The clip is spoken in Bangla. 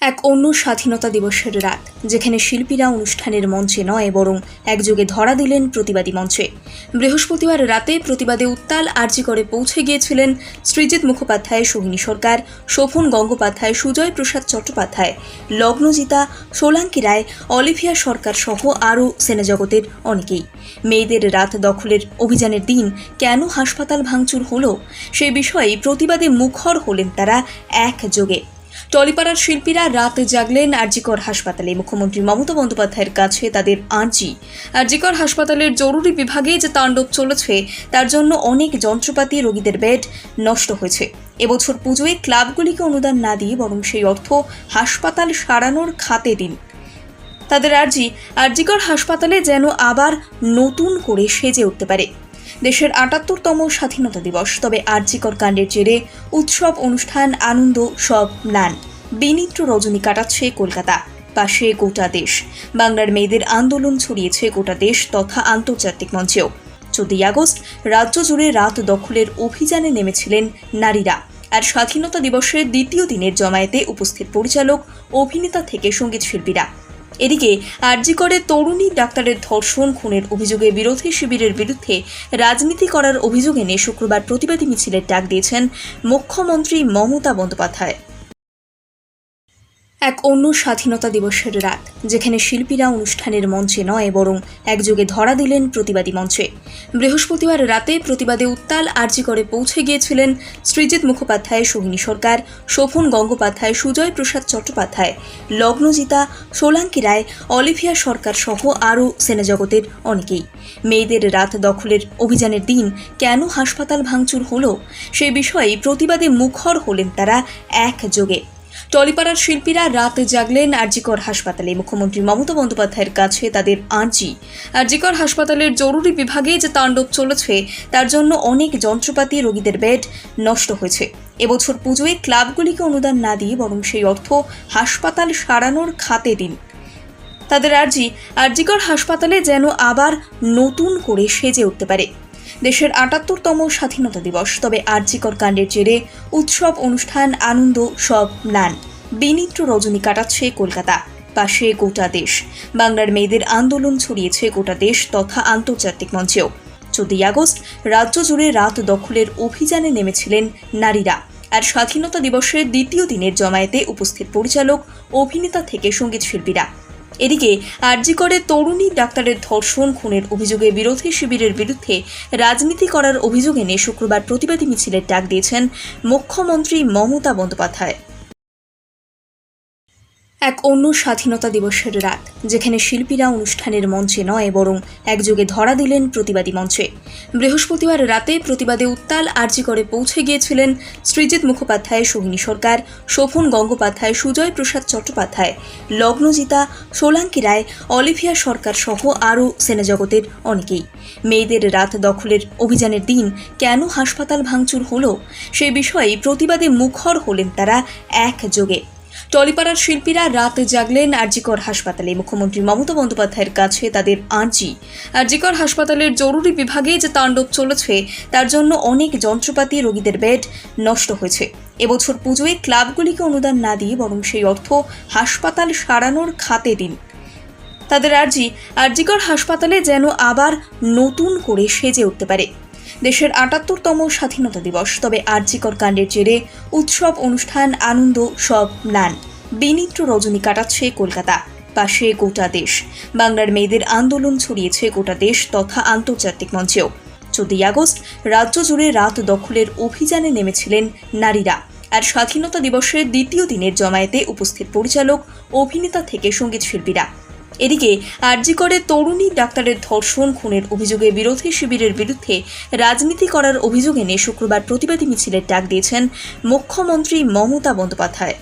এক অন্য স্বাধীনতা দিবসের রাত, যেখানে শিল্পীরা অনুষ্ঠানের মঞ্চে নয়, বরং একযোগে ধরা দিলেন প্রতিবাদী মঞ্চে। বৃহস্পতিবার রাতে প্রতিবাদে উত্তাল আর্জি করে পৌঁছে গিয়েছিলেন সৃজিত মুখোপাধ্যায়, সোহিনী সরকার, শোভন গঙ্গোপাধ্যায়, সুজয় প্রসাদ চট্টোপাধ্যায়, লগ্নজিতা, সোলাঙ্কি রায়, অলিভিয়া সরকার সহ আরও সিনেজগতের অনেকেই। মেয়েদের রাত দখলের অভিযানের দিন কেন হাসপাতাল ভাঙচুর হলো সেই বিষয়ে প্রতিবাদে মুখর হলেন তারা একযোগে। টলিপাড়ার শিল্পীরা রাত জাগলেন আরজিকর হাসপাতালে। মুখ্যমন্ত্রী মমতা বন্দ্যোপাধ্যায়ের কাছে তাদের আর্জি। আরজিকর হাসপাতালের জরুরি বিভাগে যে তাণ্ডব চলেছে, তার জন্য অনেক যন্ত্রপাতি, রোগীদের বেড নষ্ট হয়েছে। এবছর পুজোয় ক্লাবগুলিকে অনুদান না দিয়ে বরং সেই অর্থ হাসপাতাল সারানোর খাতে দিন। তাদের আর্জি, আরজিকর হাসপাতালে যেন আবার নতুন করে সেজে উঠতে পারে। দেশের আটাত্তরতম স্বাধীনতা দিবস। তবে আরজিকর কাণ্ডের জেরে উৎসব, অনুষ্ঠান, আনন্দ সব ম্লান। বিনিত্র রজনী কাটাচ্ছে কলকাতা, পাশে গোটা দেশ। বাংলার মেয়েদের আন্দোলন ছড়িয়েছে গোটা দেশ তথা আন্তর্জাতিক মঞ্চেও। চোদ্দই আগস্ট, রাজ্য জুড়ে রাত দখলের অভিযানে নেমেছিলেন নারীরা। আর স্বাধীনতা দিবসের দ্বিতীয় দিনের জমায়েতে উপস্থিত পরিচালক, অভিনেতা থেকে সংগীত শিল্পীরা এদিকে আরজিকরে তরুণী ডাক্তারের ধর্ষণ, খুনের অভিযোগে বিরোধী শিবিরের বিরুদ্ধে রাজনীতি করার অভিযোগ এনে শুক্রবার প্রতিবাদী মিছিলের ডাক দিয়েছেন মুখ্যমন্ত্রী মমতা বন্দ্যোপাধ্যায়। এক অন্য স্বাধীনতা দিবসের রাত, যেখানে শিল্পীরা অনুষ্ঠানের মঞ্চে নয়, বরং একযোগে ধরা দিলেন প্রতিবাদী মঞ্চে। বৃহস্পতিবার রাতে প্রতিবাদে উত্তাল আর্জি করে পৌঁছে গিয়েছিলেন সৃজিত মুখোপাধ্যায়, সোহিনী সরকার, শোভন গঙ্গোপাধ্যায়, সুজয় প্রসাদ চট্টোপাধ্যায়, লগ্নজিতা, সোলাঙ্কি রায়, অলিভিয়া সরকার সহ আরও সিনেজগতের অনেকেই। মেয়েদের রাত দখলের অভিযানের দিন কেন হাসপাতাল ভাঙচুর হলো সেই বিষয়ে প্রতিবাদে মুখর হলেন তারা একযোগে। টলিপাড়ার শিল্পীরা রাত জাগলেন আরজিকর হাসপাতালে। মুখ্যমন্ত্রী মমতা বন্দ্যোপাধ্যায়ের কাছে তাদের আর্জি। আরজিকর হাসপাতালের জরুরি বিভাগে যে তাণ্ডব চলেছে, তার জন্য অনেক যন্ত্রপাতি, রোগীদের বেড নষ্ট হয়েছে। এবছর পুজোয় ক্লাবগুলিকে অনুদান না দিয়ে বরং সেই অর্থ হাসপাতাল সারানোর খাতে দিন। তাদের আর্জি, আরজিকর হাসপাতালে যেন আবার নতুন করে সেজে উঠতে পারে। দেশের আটাত্তরতম স্বাধীনতা দিবস। তবে আরজিকর কাণ্ডের জেরে উৎসব, অনুষ্ঠান, আনন্দ সব ম্লান। বিনিত্র রজনী কাটাচ্ছে কলকাতা, পাশে গোটা দেশ। বাংলার মেয়েদের আন্দোলন ছড়িয়েছে গোটা দেশ তথা আন্তর্জাতিক মঞ্চেও। চোদ্দই আগস্ট, রাজ্য জুড়ে রাত দখলের অভিযানে নেমেছিলেন নারীরা। আর স্বাধীনতা দিবসের দ্বিতীয় দিনের জমায়েতে উপস্থিত পরিচালক, অভিনেতা থেকে সংগীত শিল্পীরা এদিকে আরজিকরে তরুণী ডাক্তারের ধর্ষণ, খুনের অভিযোগে বিরোধী শিবিরের বিরুদ্ধে রাজনীতি করার অভিযোগ এনে শুক্রবার প্রতিবাদী মিছিলের ডাক দিয়েছেন মুখ্যমন্ত্রী মমতা বন্দ্যোপাধ্যায়। এক অন্য স্বাধীনতা দিবসের রাত, যেখানে শিল্পীরা অনুষ্ঠানের মঞ্চে নয়, বরং একযোগে ধরা দিলেন প্রতিবাদী মঞ্চে। বৃহস্পতিবার রাতে প্রতিবাদে উত্তাল আর্জি করে পৌঁছে গিয়েছিলেন সৃজিত মুখোপাধ্যায়, সোহিনী সরকার, শোভন গঙ্গোপাধ্যায়, সুজয় প্রসাদ চট্টোপাধ্যায়, লগ্নজিতা, সোলাঙ্কি রায়, অলিভিয়া সরকার সহ আরও সিনেজগতের অনেকেই। মেয়েদের রাত দখলের অভিযানের দিন কেন হাসপাতাল ভাঙচুর হলো সেই বিষয়ে প্রতিবাদে মুখর হলেন তারা একযোগে। টলিপাড়ার শিল্পীরা রাত জাগলেন আরজিকর হাসপাতালে। মুখ্যমন্ত্রী মমতা বন্দ্যোপাধ্যায়ের কাছে তাদের আর্জি। আরজিকর হাসপাতালের জরুরি বিভাগে যে তাণ্ডব চলেছে, তার জন্য অনেক যন্ত্রপাতি, রোগীদের বেড নষ্ট হয়েছে। এবছর পুজোয় ক্লাবগুলিকে অনুদান না দিয়ে বরং সেই অর্থ হাসপাতাল সারানোর খাতে দিন। তাদের আর্জি, আরজিকর হাসপাতালে যেন আবার নতুন করে সেজে উঠতে পারে। দেশের আটাত্তরতম স্বাধীনতা দিবস। তবে আরজিকর কাণ্ডের জেরে উৎসব, অনুষ্ঠান, আনন্দ সব ম্লান। বিনিত্র রজনী কাটাচ্ছে কলকাতা, পাশে গোটা দেশ। বাংলার মেয়েদের আন্দোলন ছড়িয়েছে গোটা দেশ তথা আন্তর্জাতিক মঞ্চেও। চোদ্দই আগস্ট, রাজ্য জুড়ে রাত দখলের অভিযানে নেমেছিলেন নারীরা। আর স্বাধীনতা দিবসের দ্বিতীয় দিনের জমায়েতে উপস্থিত পরিচালক, অভিনেতা থেকে সংগীত শিল্পীরা এদিকে আরজিকরে তরুণী ডাক্তারের ধর্ষণ, খুনের অভিযোগে বিরোধী শিবিরের বিরুদ্ধে রাজনীতি করার অভিযোগ এনে শুক্রবার প্রতিবাদী মিছিলের ডাক দিয়েছেন মুখ্যমন্ত্রী মমতা বন্দ্যোপাধ্যায়।